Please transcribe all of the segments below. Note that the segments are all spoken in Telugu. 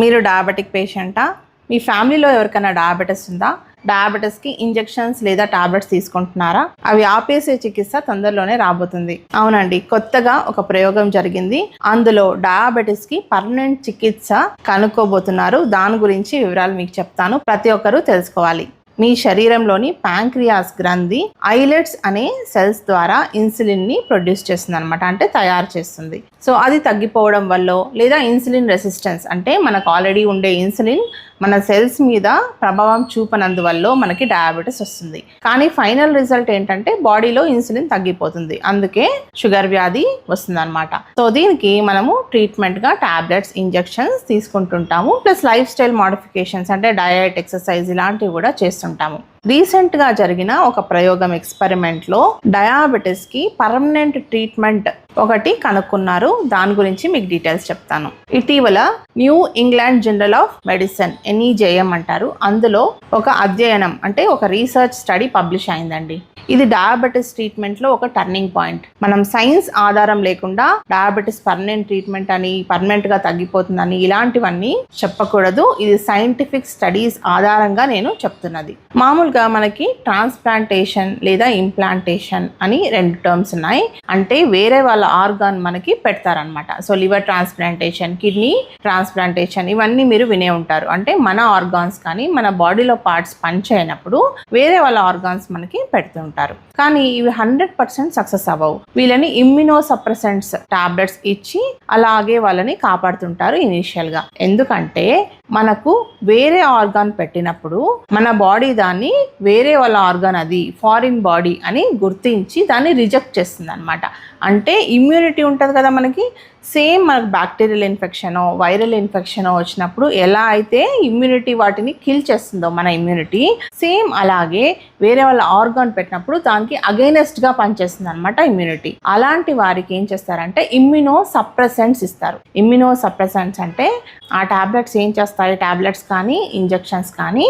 మీరు డయాబెటిక్ పేషెంటా మీ ఫ్యామిలీలో ఎవరికైనా డయాబెటీస్ ఉందా? డయాబెటీస్కి ఇంజెక్షన్స్ లేదా టాబ్లెట్స్ తీసుకుంటున్నారా? అవి ఆపేసే చికిత్స తొందరలోనే రాబోతుంది. అవునండి కొత్తగా ఒక ప్రయోగం జరిగింది. అందులో డయాబెటీస్కి పర్మనెంట్ చికిత్స కనుక్కోబోతున్నారు. దాని గురించి వివరాలు మీకు చెప్తాను. ప్రతి ఒక్కరూ తెలుసుకోవాలి. మీ శరీరంలోని ప్యాంక్రియాస్ గ్రంథి ఐలెట్స్ అనే సెల్స్ ద్వారా ఇన్సులిన్ని ప్రొడ్యూస్ చేస్తుంది అనమాట అంటే తయారు చేస్తుంది. సో అది తగ్గిపోవడం వల్ల లేదా ఇన్సులిన్ రెసిస్టెన్స్ అంటే మనకు ఆల్రెడీ ఉండే ఇన్సులిన్ మన సెల్స్ మీద ప్రభావం చూపనందువల్ల మనకి డయాబెటీస్ వస్తుంది. కానీ ఫైనల్ రిజల్ట్ ఏంటంటే బాడీలో ఇన్సులిన్ తగ్గిపోతుంది. అందుకే షుగర్ వ్యాధి వస్తుంది అనమాట సో దీనికి మనము ట్రీట్మెంట్గా టాబ్లెట్స్ ఇంజెక్షన్స్ తీసుకుంటుంటాము. ప్లస్ లైఫ్ స్టైల్ మాడిఫికేషన్స్ అంటే డయట్ ఎక్సర్సైజ్ ఇలాంటివి కూడా చేస్తుంటాము. రీసెంట్గా జరిగిన ఒక ప్రయోగం ఎక్స్పెరిమెంట్లో డయాబెటీస్కి పర్మనెంట్ ట్రీట్మెంట్ ఒకటి కనుక్కున్నారు. దాని గురించి మీకు డీటెయిల్స్ చెప్తాను. ఇటీవల New England journal of medicine NEJM అంటారు. అందులో ఒక అధ్యయనం అంటే ఒక రీసెర్చ్ స్టడీ పబ్లిష్ అయిందండి. ఇది డయాబెటీస్ ట్రీట్మెంట్లో ఒక టర్నింగ్ పాయింట్ మనం సైన్స్ ఆధారం లేకుండా డయాబెటిస్ పర్మనెంట్ ట్రీట్మెంట్ అని పర్మనెంట్గా తగ్గిపోతుందని ఇలాంటివన్నీ చెప్పకూడదు. ఇది సైంటిఫిక్ స్టడీస్ ఆధారంగా నేను చెప్తున్నది. మామూలుగా మనకి ట్రాన్స్ప్లాంటేషన్ లేదా ఇంప్లాంటేషన్ అని రెండు టర్మ్స్ ఉన్నాయి. అంటే వేరే వాళ్ళ ఆర్గాన్ మనకి పెడతారనమాట so liver transplantation kidney transplantation ఇవన్నీ మీరు వినే ఉంటారు. అంటే మన ఆర్గాన్స్ కానీ మన బాడీలో పార్ట్స్ పనిచేయనప్పుడు వేరే వాళ్ళ ఆర్గాన్స్ మనకి పెడుతుంటారు. కానీ ఇవి హండ్రెడ్ పర్సెంట్ సక్సెస్ అవ్వవు. వీళ్ళని ఇమ్యునో సప్రెసెంట్స్ టాబ్లెట్స్ ఇచ్చి అలాగే వాళ్ళని కాపాడుతుంటారు ఇనీషియల్గా ఎందుకంటే మనకు వేరే ఆర్గాన్ పెట్టినప్పుడు మన బాడీ దాన్ని వేరే వాళ్ళ ఆర్గాన్ అది ఫారిన్ బాడీ అని గుర్తించి దాన్ని రిజెక్ట్ చేస్తుంది అనమాట అంటే ఇమ్యూనిటీ ఉంటుంది కదా మనకి సేమ్ మనకు బ్యాక్టీరియల్ ఇన్ఫెక్షనో వైరల్ ఇన్ఫెక్షనో వచ్చినప్పుడు ఎలా అయితే ఇమ్యూనిటీ వాటిని కిల్ చేస్తుందో మన ఇమ్యూనిటీ సేమ్ అలాగే వేరే వాళ్ళ ఆర్గాన్ పెట్టినప్పుడు దానికి అగైనెస్ట్గా పనిచేస్తుంది అనమాట ఇమ్యూనిటీ. అలాంటి వారికి ఏం చేస్తారంటే ఇమ్యూనో సప్రెసెంట్స్ ఇస్తారు. ఇమ్యూనో సప్రెసెంట్స్ అంటే ఆ టాబ్లెట్స్ ఏం చేస్తారు చేస్తాయి టాబ్లెట్స్ కానీ ఇంజెక్షన్స్ కానీ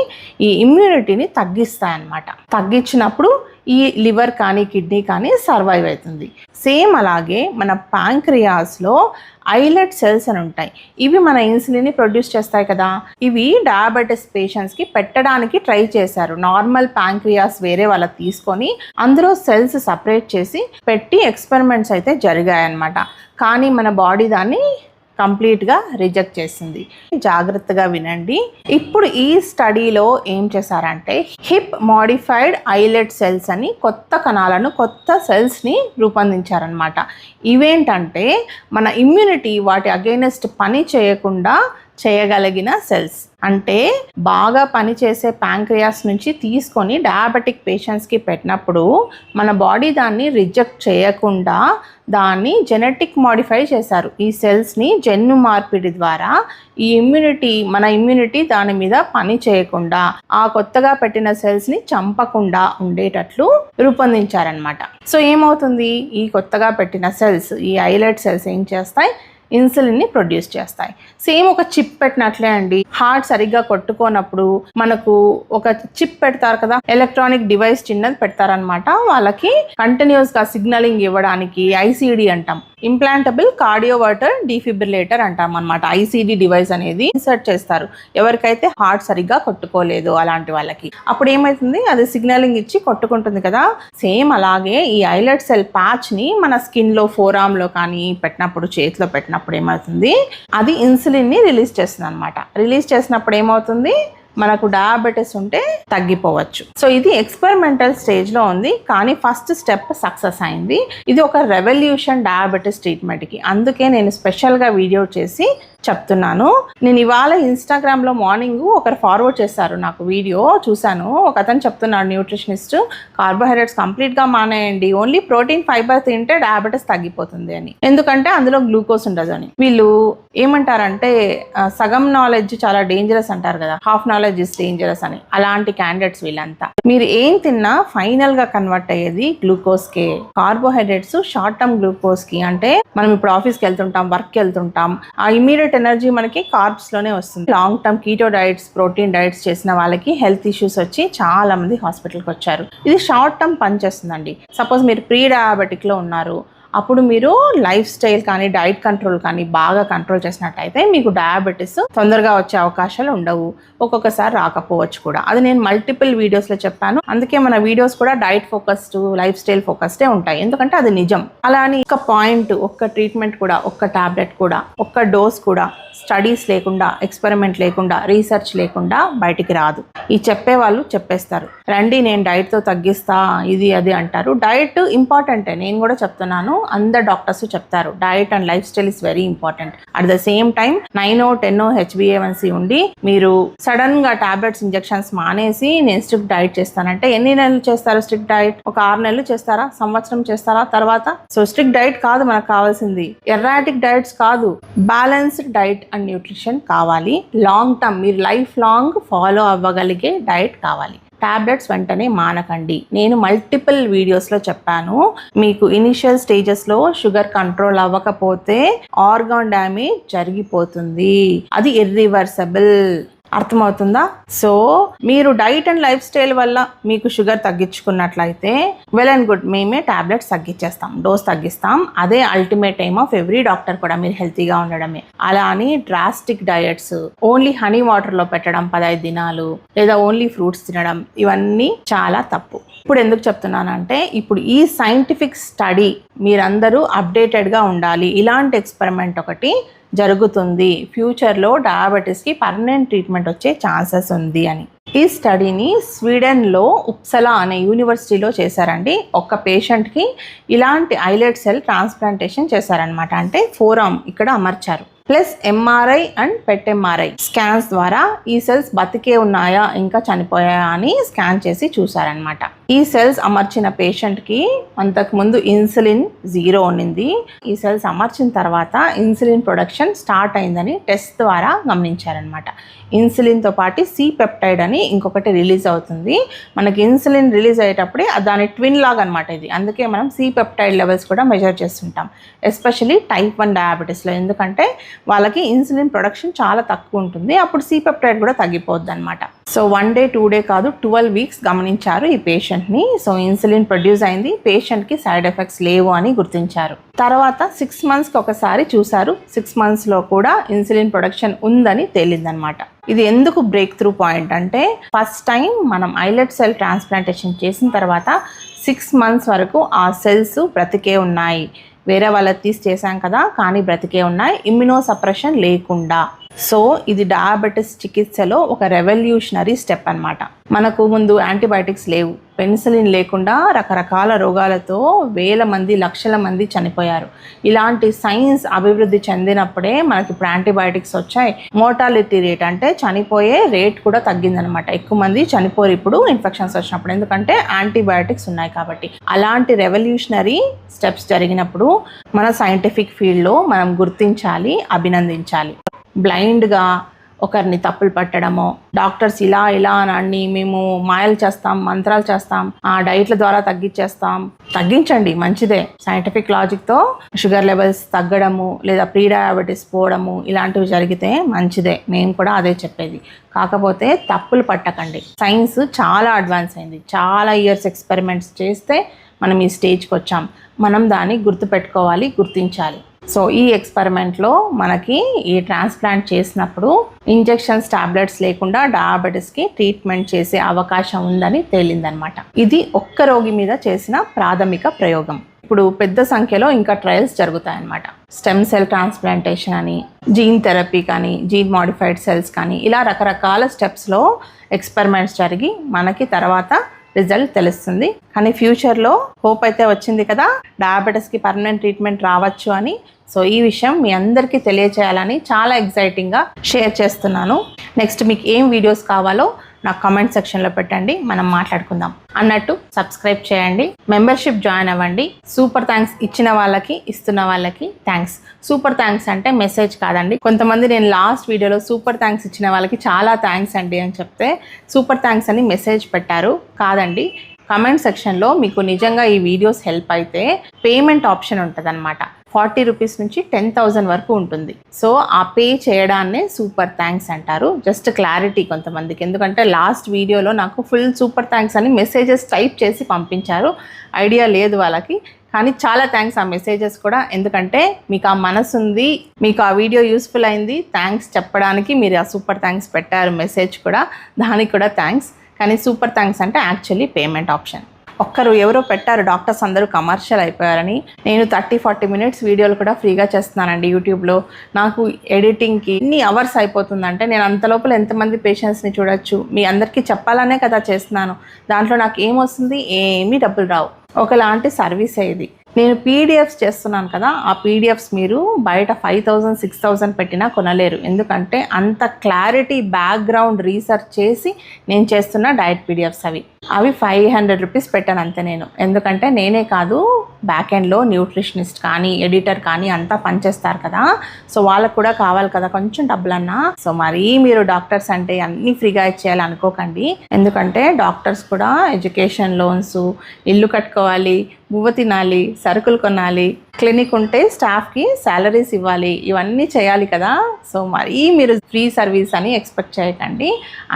ఈ ఇమ్యూనిటీని తగ్గిస్తాయి అన్నమాట తగ్గించినప్పుడు ఈ లివర్ కానీ కిడ్నీ కానీ సర్వైవ్ అవుతుంది. సేమ్ అలాగే మన ప్యాంక్రియాస్లో ఐలెట్ సెల్స్ అని ఉంటాయి. ఇవి మన ఇన్సులిన్ని ప్రొడ్యూస్ చేస్తాయి కదా. ఇవి డయాబెటీస్ పేషెంట్స్కి పెట్టడానికి ట్రై చేశారు. నార్మల్ ప్యాంక్రియాస్ వేరే వాళ్ళకి తీసుకొని అందులో సెల్స్ సపరేట్ చేసి పెట్టి ఎక్స్పెరిమెంట్స్ అయితే జరిగాయి అన్నమాట కానీ మన బాడీ దాన్ని కంప్లీట్గా రిజెక్ట్ చేసింది. జాగ్రత్తగా వినండి. ఇప్పుడు ఈ స్టడీలో ఏం చేశారంటే హిప్ మాడిఫైడ్ ఐలెట్ సెల్స్ అని కొత్త కణాలను కొత్త సెల్స్ని రూపొందించారనమాట ఇవేంటంటే మన ఇమ్యూనిటీ వాటి అగైనెస్ట్ పని చేయకుండా చేయగలిగిన సెల్స్. అంటే బాగా పనిచేసే ప్యాంక్రియాస్ నుంచి తీసుకొని డయాబెటిక్ పేషెంట్స్కి పెట్టినప్పుడు మన బాడీ దాన్ని రిజెక్ట్ చేయకుండా దాన్ని జెనెటిక్ మాడిఫై చేశారు. ఈ సెల్స్ని జన్యు మార్పిడి ద్వారా ఈ ఇమ్యూనిటీ మన ఇమ్యూనిటీ దాని మీద పని చేయకుండా ఆ కొత్తగా పెట్టిన సెల్స్ని చంపకుండా ఉండేటట్లు రూపొందించారనమాట సో ఏమవుతుంది? ఈ కొత్తగా పెట్టిన సెల్స్ ఈ ఐలెట్ సెల్స్ ఏం చేస్తాయి? ఇన్సులిన్ని ప్రొడ్యూస్ చేస్తాయి. సేమ్ ఒక చిప్ పెట్టినట్లే అండి. హార్ట్ సరిగ్గా కొట్టుకోనప్పుడు మనకు ఒక చిప్ పెడతారు కదా ఎలక్ట్రానిక్ డివైస్ చిన్నది పెడతారనమాట వాళ్ళకి కంటిన్యూస్గా సిగ్నలింగ్ ఇవ్వడానికి ఐసీడీ అంటాం. ఇంప్లాంటబుల్ కార్డియోవర్టర్ డిఫిబ్రిలేటర్ అంటాం అనమాట ఐసీడి డివైస్ అనేది ఇన్సర్ట్ చేస్తారు. ఎవరికైతే హార్ట్ సరిగ్గా కొట్టుకోలేదు అలాంటి వాళ్ళకి. అప్పుడు ఏమవుతుంది అది సిగ్నలింగ్ ఇచ్చి కొట్టుకుంటుంది కదా. సేమ్ అలాగే ఈ ఐలెట్ సెల్ ప్యాచ్ని మన స్కిన్లో ఫోరామ్లో కానీ పెట్టినప్పుడు చేతిలో పెట్టినప్పుడు ఏమవుతుంది? అది ఇన్సులిన్ని రిలీజ్ చేస్తుంది అనమాట రిలీజ్ చేసినప్పుడు ఏమవుతుంది? మనకు డయాబెటీస్ ఉంటే తగ్గిపోవచ్చు. సో ఇది ఎక్స్పెరిమెంటల్ స్టేజ్లో ఉంది. కానీ ఫస్ట్ స్టెప్ సక్సెస్ అయింది. ఇది ఒక రెవల్యూషన్ డయాబెటీస్ ట్రీట్మెంట్కి. అందుకే నేను స్పెషల్గా వీడియో చేసి చెప్తున్నాను. నేను ఇవాళ ఇన్స్టాగ్రామ్లో మార్నింగ్ ఒకరు ఫార్వర్డ్ చేశారు నాకు వీడియో చూశాను. ఒక అతను చెప్తున్నాడు న్యూట్రిషనిస్ట్ కార్బోహైడ్రేట్స్ కంప్లీట్గా మానేయండి. ఓన్లీ ప్రోటీన్ ఫైబర్ తింటే డయాబెటీస్ తగ్గిపోతుంది అని. ఎందుకంటే అందులో గ్లూకోజ్ ఉండదు అని. వీళ్ళు ఏమంటారంటే సగం నాలెడ్జ్ చాలా డేంజరస్ అంటారు కదా. హాఫ్ నాలెడ్జ్ ఇస్ డేంజరస్ అని. అలాంటి క్యాండిడేట్స్ వీళ్ళంతా. మీరు ఏం తిన్నా ఫైనల్గా కన్వర్ట్ అయ్యేది గ్లూకోజ్కే కార్బోహైడ్రేట్స్ షార్ట్ టర్మ్ గ్లూకోజ్కి. అంటే మనం ఇప్పుడు ఆఫీస్కి వెళ్తుంటాం వర్క్ వెళ్తుంటాం. ఆ ఇమీడియట్ ఎనర్జీ మనకి కార్బ్స్లోనే వస్తుంది. Long term keto diets protein diets చేసిన వాళ్ళకి హెల్త్ ఇష్యూస్ వచ్చి చాలా మంది హాస్పిటల్కి వచ్చారు. ఇది షార్ట్ టర్మ్ పనిచేస్తుందండి. సపోజ్ మీరు ప్రీ డయాబెటిక్లో ఉన్నారు అప్పుడు మీరు లైఫ్ స్టైల్ కానీ డైట్ కంట్రోల్ కానీ బాగా కంట్రోల్ చేసినట్టయితే మీకు డయాబెటీస్ తొందరగా వచ్చే అవకాశాలు ఉండవు. ఒక్కొక్కసారి రాకపోవచ్చు కూడా. అది నేను మల్టిపుల్ వీడియోస్లో చెప్పాను. అందుకే మన వీడియోస్ కూడా డైట్ ఫోకస్డ్ లైఫ్ స్టైల్ ఫోకస్డే ఉంటాయి. ఎందుకంటే అది నిజం. అలా అని ఒక పాయింట్ ఒక్క ట్రీట్మెంట్ కూడా ఒక్క టాబ్లెట్ కూడా ఒక్క డోస్ కూడా స్టడీస్ లేకుండా ఎక్స్పెరిమెంట్ లేకుండా రీసెర్చ్ లేకుండా బయటికి రాదు. ఈ చెప్పే వాళ్ళు చెప్పేస్తారు. రండి నేను డైట్తో తగ్గిస్తా ఇది అది అంటారు. డైట్ ఇంపార్టెంటే నేను కూడా చెప్తున్నాను. అందరు డాక్టర్స్ చెప్తారు. Diet and lifestyle is very important. At the same time nine O ten O H B A one C ఉండి మీరు సడన్గా టాబ్లెట్స్ ఇంజెక్షన్స్ మానేసి నేను స్ట్రిక్ట్ డైట్ చేస్తానంటే ఎన్ని నెలలు చేస్తారు స్ట్రిక్ట్ డైట్? ఒక ఆరు నెలలు చేస్తారా? సంవత్సరం చేస్తారా? తర్వాత? సో స్ట్రిక్ట్ డైట్ కాదు మనకు కావాల్సింది. ఎర్రాటిక్ డైట్స్ కాదు. బ్యాలెన్స్డ్ డైట్ అండ్ న్యూట్రిషన్ కావాలి. లాంగ్ టర్మ్ మీరు లైఫ్ లాంగ్ ఫాలో అవ్వగలిగే డైట్ కావాలి. టాబ్లెట్స్ వెంటనే మానకండి. నేను మల్టిపుల్ వీడియోస్లో చెప్పాను. మీకు ఇనిషియల్ స్టేజెస్లో షుగర్ కంట్రోల్ అవ్వకపోతే ఆర్గాన్ డ్యామేజ్ జరిగిపోతుంది. అది ఇర్రివర్సబుల్. అర్థమవుతుందా? సో మీరు డైట్ అండ్ లైఫ్ స్టైల్ వల్ల మీకు షుగర్ తగ్గించుకున్నట్లయితే వెల్ అండ్ గుడ్ మేమే టాబ్లెట్స్ తగ్గించేస్తాం డోస్ తగ్గిస్తాం. అదే ultimate aim of every doctor కూడా మీరు హెల్తీగా ఉండడమే. అలా అని డ్రాస్టిక్ డయట్స్ ఓన్లీ హనీ వాటర్లో పెట్టడం పదహైదు దినాలు లేదా ఓన్లీ ఫ్రూట్స్ తినడం ఇవన్నీ చాలా తప్పు. ఇప్పుడు ఎందుకు చెప్తున్నానంటే ఇప్పుడు ఈ సైంటిఫిక్ స్టడీ మీరందరూ అప్డేటెడ్గా ఉండాలి. ఇలాంటి ఎక్స్పెరిమెంట్ ఒకటి జరుగుతుంది. ఫ్యూచర్లో డయాబెటీస్కి పర్మనెంట్ ట్రీట్మెంట్ వచ్చే ఛాన్సెస్ ఉంది అని. ఈ స్టడీని స్వీడన్లో ఉప్సలా అనే యూనివర్సిటీలో చేశారండి. ఒక పేషెంట్కి ఇలాంటి ఐలెట్ సెల్ ట్రాన్స్ప్లాంటేషన్ చేశారనమాట అంటే ఫోరం ఇక్కడ అమర్చారు. Plus MRI and PET MRI scans ద్వారా ఈ సెల్స్ బతికే ఉన్నాయా ఇంకా చనిపోయాయా అని స్కాన్ చేసి చూసారనమాట ఈ సెల్స్ అమర్చిన పేషెంట్కి అంతకుముందు ఇన్సులిన్ జీరో ఉండింది ఈ సెల్స్ అమర్చిన తర్వాత ఇన్సులిన్ ప్రొడక్షన్ స్టార్ట్ అయిందని టెస్ట్ ద్వారా గమనించారనమాట ఇన్సులిన్తో పాటు సి పెప్టైడ్ అని ఇంకొకటి రిలీజ్ అవుతుంది. మనకి ఇన్సులిన్ రిలీజ్ అయ్యేటప్పుడే దాని ట్విన్ లాగా అనమాట ఇది. అందుకే మనం సి పెప్టైడ్ లెవెల్స్ కూడా మెజర్ చేస్తుంటాం. ఎస్పెషలీ టైప్ వన్ డయాబెటీస్లో. ఎందుకంటే వాళ్ళకి ఇన్సులిన్ ప్రొడక్షన్ చాలా తక్కువ ఉంటుంది. అప్పుడు సీపెప్టైడ్ కూడా తగ్గిపోద్ది అనమాట so one day two day కాదు ట్వెల్వ్ వీక్స్ గమనించారు ఈ పేషెంట్ని. సో ఇన్సులిన్ ప్రొడ్యూస్ అయింది. పేషెంట్కి సైడ్ ఎఫెక్ట్స్ లేవు అని గుర్తించారు. తర్వాత సిక్స్ మంత్స్కి ఒకసారి చూశారు. సిక్స్ మంత్స్లో కూడా ఇన్సులిన్ ప్రొడక్షన్ ఉందని తేలిందనమాట ఇది ఎందుకు బ్రేక్ త్రూ పాయింట్ అంటే ఫస్ట్ టైం మనం ఐలెట్ సెల్ ట్రాన్స్ప్లాంటేషన్ చేసిన తర్వాత సిక్స్ మంత్స్ వరకు ఆ సెల్స్ బ్రతికే ఉన్నాయి. వేరే వాళ్ళకి తీసి చేశాం కదా కానీ బ్రతికే ఉన్నాయి. ఇమ్యునో సప్రెషన్ లేకుండా. సో ఇది డయాబెటిస్ చికిత్సలో ఒక రెవల్యూషనరీ స్టెప్ అన్నమాట. మనకు ముందు యాంటీబయాటిక్స్ లేవు. పెన్సిలిన్ లేకుండా రకరకాల రోగాలతో వేల మంది లక్షల మంది చనిపోయారు. ఇలాంటి సైన్స్ అభివృద్ధి చెందినప్పుడే మనకి ఇప్పుడు యాంటీబయాటిక్స్ వచ్చాయి. మోర్టాలిటీ రేట్ అంటే చనిపోయే రేట్ కూడా తగ్గిందనమాట ఎక్కువ మంది చనిపోరు ఇప్పుడు ఇన్ఫెక్షన్స్ వచ్చినప్పుడు. ఎందుకంటే యాంటీబయాటిక్స్ ఉన్నాయి కాబట్టి. అలాంటి రెవల్యూషనరీ స్టెప్స్ జరిగినప్పుడు మన సైంటిఫిక్ ఫీల్డ్లో మనం గుర్తించాలి అభినందించాలి. బ్లైండ్గా ఒకరిని తప్పులు పట్టడమో డాక్టర్స్ ఇలా ఇలా అని అన్ని మేము మాయలు చేస్తాం మంత్రాలు చేస్తాం ఆ డైట్ల ద్వారా తగ్గించేస్తాం. తగ్గించండి మంచిదే. సైంటిఫిక్ లాజిక్తో షుగర్ లెవెల్స్ తగ్గడము లేదా ప్రీ డయాబెటీస్ పోవడము ఇలాంటివి జరిగితే మంచిదే. మేము కూడా అదే చెప్పేది. కాకపోతే తప్పులు పట్టకండి. సైన్స్ చాలా అడ్వాన్స్ అయింది. చాలా ఇయర్స్ ఎక్స్పెరిమెంట్స్ చేస్తే మనం ఈ స్టేజ్కి వచ్చాం. మనం దాన్ని గుర్తుపెట్టుకోవాలి గుర్తించాలి. సో ఈ ఎక్స్పెరిమెంట్లో మనకి ఈ ట్రాన్స్ప్లాంట్ చేసినప్పుడు ఇంజెక్షన్స్ టాబ్లెట్స్ లేకుండా డయాబెటీస్కి ట్రీట్మెంట్ చేసే అవకాశం ఉందని తేలిందనమాట ఇది ఒక్క రోగి మీద చేసిన ప్రాథమిక ప్రయోగం. ఇప్పుడు పెద్ద సంఖ్యలో ఇంకా ట్రయల్స్ జరుగుతాయన్నమాట. స్టెమ్ సెల్ ట్రాన్స్ప్లాంటేషన్ అని జీన్ థెరపీ కానీ జీన్ మాడిఫైడ్ సెల్స్ కానీ ఇలా రకరకాల స్టెప్స్లో ఎక్స్పెరిమెంట్స్ జరిగి మనకి తర్వాత రిజల్ట్ తెలుస్తుంది. కానీ ఫ్యూచర్లో హోప్ అయితే వచ్చింది కదా డయాబెటీస్కి పర్మనెంట్ ట్రీట్మెంట్ రావచ్చు అని. సో ఈ విషయం మీ అందరికీ తెలియచేయాలని చాలా ఎగ్జైటింగ్గా షేర్ చేస్తున్నాను. నెక్స్ట్ మీకు ఏం వీడియోస్ కావాలో నాకు కామెంట్ సెక్షన్లో పెట్టండి మనం మాట్లాడుకుందాం. అన్నట్టు సబ్స్క్రైబ్ చేయండి మెంబర్షిప్ జాయిన్ అవ్వండి. సూపర్ థ్యాంక్స్ ఇచ్చిన వాళ్ళకి ఇస్తున్న వాళ్ళకి థ్యాంక్స్ సూపర్ థ్యాంక్స్ అంటే మెసేజ్ కాదండి. కొంతమంది నేను లాస్ట్ వీడియోలో సూపర్ థ్యాంక్స్ ఇచ్చిన వాళ్ళకి చాలా థ్యాంక్స్ అండి అని చెప్తే సూపర్ థ్యాంక్స్ అని మెసేజ్ పెట్టారు. కాదండి కమెంట్ సెక్షన్లో మీకు నిజంగా ఈ వీడియోస్ హెల్ప్ అయితే పేమెంట్ ఆప్షన్ ఉంటుంది ఫార్టీ రూపీస్ నుంచి టెన్ థౌజండ్ వరకు ఉంటుంది. సో ఆ పే చేయడాన్నే సూపర్ థ్యాంక్స్ అంటారు. జస్ట్ క్లారిటీ కొంతమందికి. ఎందుకంటే లాస్ట్ వీడియోలో నాకు ఫుల్ సూపర్ థ్యాంక్స్ అని మెసేజెస్ టైప్ చేసి పంపించారు. ఐడియా లేదు వాళ్ళకి. కానీ చాలా థ్యాంక్స్ ఆ మెసేజెస్ కూడా. ఎందుకంటే మీకు ఆ మనసు ఉంది మీకు ఆ వీడియో యూస్ఫుల్ అయింది. థ్యాంక్స్ చెప్పడానికి మీరు ఆ సూపర్ థ్యాంక్స్ పెట్టారు మెసేజ్ కూడా. దానికి కూడా థ్యాంక్స్ కానీ సూపర్ థ్యాంక్స్ అంటే యాక్చువల్లీ పేమెంట్ ఆప్షన్. ఒక్కరు ఎవరో పెట్టారు డాక్టర్స్ అందరూ కమర్షియల్ అయిపోయారని. నేను థర్టీ ఫార్టీ మినిట్స్ వీడియోలు కూడా ఫ్రీగా చేస్తున్నానండి యూట్యూబ్లో. నాకు ఎడిటింగ్కి ఎన్ని అవర్స్ అయిపోతుందంటే నేను అంత లోపల ఎంతమంది పేషెంట్స్ని చూడొచ్చు? మీ అందరికీ చెప్పాలనే కదా చేస్తున్నాను. దాంట్లో నాకు ఏమొస్తుంది? ఏమీ డబ్బులు రావు. ఒకలాంటి సర్వీస్ ఇది. నేను పీడిఎఫ్స్ చేస్తున్నాను కదా ఆ పీడిఎఫ్స్ మీరు బయట ఫైవ్ థౌజండ్ సిక్స్ థౌజండ్ పెట్టినా కొనలేరు. ఎందుకంటే అంత క్లారిటీ బ్యాక్గ్రౌండ్ రీసెర్చ్ చేసి నేను చేస్తున్న డైట్ పీడిఎఫ్స్ అవి. అవి ఫైవ్ హండ్రెడ్ రూపీస్ పెట్టాను అంతే నేను. ఎందుకంటే నేనే కాదు బ్యాక్ ఎండ్లో న్యూట్రిషనిస్ట్ కానీ ఎడిటర్ కానీ అంతా పనిచేస్తారు కదా. సో వాళ్ళకు కూడా కావాలి కదా కొంచెం డబ్బులన్నా. సో మరీ మీరు డాక్టర్స్ అంటే అన్ని ఫ్రీగా ఇచ్చేయాలి అనుకోకండి ఎందుకంటే డాక్టర్స్ కూడా ఎడ్యుకేషన్ లోన్స్ ఇల్లు కట్టుకోవాలి మువ్వ తినాలి సరుకులు కొనాలి క్లినిక్ ఉంటే స్టాఫ్కి శాలరీస్ ఇవ్వాలి. ఇవన్నీ చేయాలి కదా. సో మరీ మీరు ఫ్రీ సర్వీస్ అని ఎక్స్పెక్ట్ చేయకండి.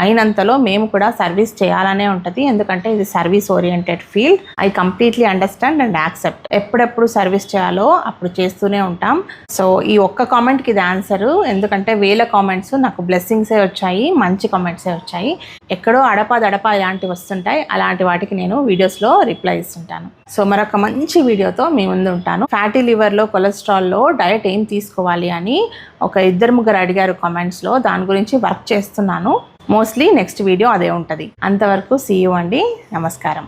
అయినంతలో మేము కూడా సర్వీస్ చేయాలనే ఉంటుంది. ఎందుకంటే ఇది service oriented field. I completely understand and accept. ఎప్పుడెప్పుడు సర్వీస్ చేయాలో అప్పుడు చేస్తూనే ఉంటాం. సో ఈ ఒక్క కామెంట్కి ఇది ఆన్సర్. ఎందుకంటే వేల కామెంట్స్ నాకు బ్లెస్సింగ్సే వచ్చాయి. మంచి కామెంట్సే వచ్చాయి. ఎక్కడో అడపా దడపా ఇలాంటివి వస్తుంటాయి. అలాంటి వాటికి నేను వీడియోస్లో రిప్లై ఇస్తుంటాను. సో మరొక మంచి వీడియోతో మీ ముందు ఉంటాను. ఫ్యాటీ లివర్లో కొలెస్ట్రాల్లో డయట్ ఏం తీసుకోవాలి అని ఒక ఇద్దరు ముగ్గురు అడిగారు కామెంట్స్లో దాని గురించి వర్క్ చేస్తున్నాను. మోస్ట్లీ నెక్స్ట్ వీడియో అదే ఉంటుంది. అంతవరకు సీయూ అండి. నమస్కారం.